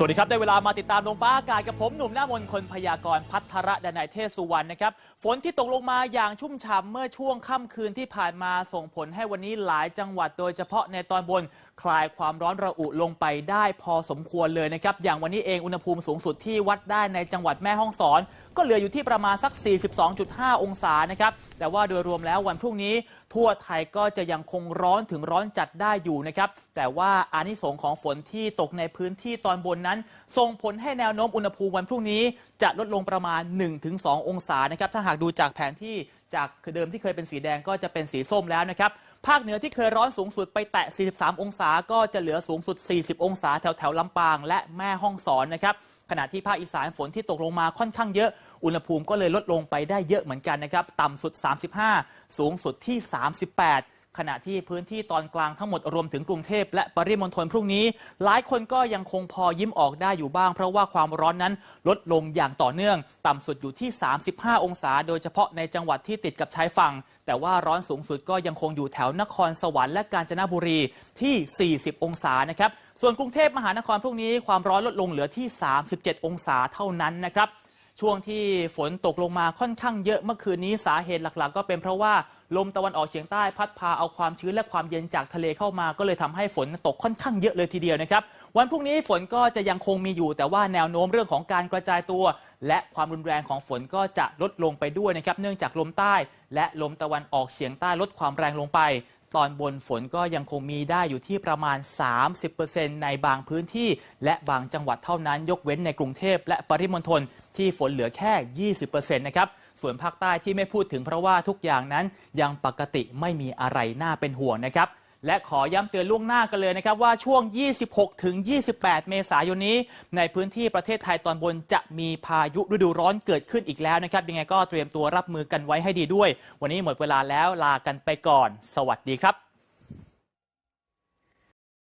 สวัสดีครับ ได้เวลามาติดตามลมฟ้าอากาศกับผมหนุ่มหน้ามนคนพยากรณ์พัทระดนัยเทศสุวรรณนะครับ ฝนที่ตกลงมาอย่างชุ่มฉ่ำเมื่อช่วงค่ำคืนที่ผ่านมาส่งผลให้วันนี้หลายจังหวัดโดยเฉพาะในตอนบนคลายความร้อนระอุลงไปได้พอสมควรเลยนะครับ อย่างวันนี้เองอุณหภูมิสูงสุดที่วัดได้ในจังหวัดแม่ฮ่องสอน ก็เหลืออยู่ที่ประมาณสัก 42.5 องศานะครับ แต่ว่าโดยรวมแล้ววันพรุ่งนี้ ทั่วไทยก็จะยังคงร้อนถึงร้อนจัดได้อยู่นะครับ แต่ว่าอานิสงส์ของฝนที่ตกในพื้นที่ตอนบนนั้น ส่งผลให้แนวโน้มอุณหภูมิวันพรุ่งนี้ จะลดลงประมาณ 1-2 องศานะครับถ้าหากดูจากแผนที่จากเดิมที่เคยเป็นสีแดงก็จะเป็นสีส้มแล้วนะครับภาคเหนือที่เคยร้อนสูงสุดไปแตะ 43 องศา ก็จะเหลือสูงสุด 40 องศาแถวแถวลำปางและแม่ฮ่องสอนนะครับ ขณะที่ภาคอีสานฝนที่ตกลงมาค่อนข้างเยอะ อุณหภูมิก็เลยลดลงไปได้เยอะเหมือนกันนะครับ ต่ำสุด 35 สูงสุดที่ 38 ขณะที่พื้นที่ตอนกลางทั้งหมดรวมถึงกรุงเทพและปริมณฑลพรุ่งนี้ หลายคนก็ยังคงพอยิ้มออกได้อยู่บ้าง เพราะว่าความร้อนนั้นลดลงอย่างต่อเนื่อง ต่ำสุดอยู่ที่ 35 องศา โดยเฉพาะในจังหวัดที่ติดกับชายฝั่ง แต่ว่าร้อนสูงสุดก็ยังคงอยู่แถวนครสวรรค์และกาญจนบุรีที่ 40 องศานะครับส่วนกรุงเทพมหานครพรุ่งนี้ความร้อนลดลงเหลือที่ 37 องศาเท่านั้นนะครับ ช่วงที่ฝนตกลงมาค่อนข้างเยอะเมื่อคืนนี้สาเหตุหลักๆ ก็เป็นเพราะว่าลมตะวันออกเฉียงใต้พัดพาเอาความชื้นและความเย็นจากทะเลเข้ามา ก็เลยทำให้ฝนตกค่อนข้างเยอะเลยทีเดียวนะครับ วันพรุ่งนี้ฝนก็จะยังคงมีอยู่ แต่ว่าแนวโน้มเรื่องของการกระจายตัว และความรุนแรงของฝนก็จะลดลงไปด้วยนะครับ เนื่องจากลมใต้ และลมตะวันออกเฉียงใต้ลดความแรงลงไป ตอนบนฝนก็ยังคงมีได้อยู่ที่ประมาณ 30%ในบางพื้นที่ และบางจังหวัดเท่านั้นยกเว้นในกรุงเทพและปริมณฑลที่ฝนเหลือแค่ 20%นะครับส่วนภาคใต้ที่ไม่พูดถึงเพราะว่าทุกอย่างนั้นยังปกติไม่มีอะไรน่าเป็นห่วงนะครับ และขอย้ำเตือนล่วงหน้ากันเลยนะครับว่าช่วง 26 ถึง 28 เมษายนนี้ ในพื้นที่ประเทศไทยตอนบนจะมีพายุฤดูร้อนเกิดขึ้นอีกแล้วนะครับ ยังไงก็เตรียมตัวรับมือกันไว้ให้ดีด้วย วันนี้หมดเวลาแล้วลากันไปก่อน สวัสดีครับ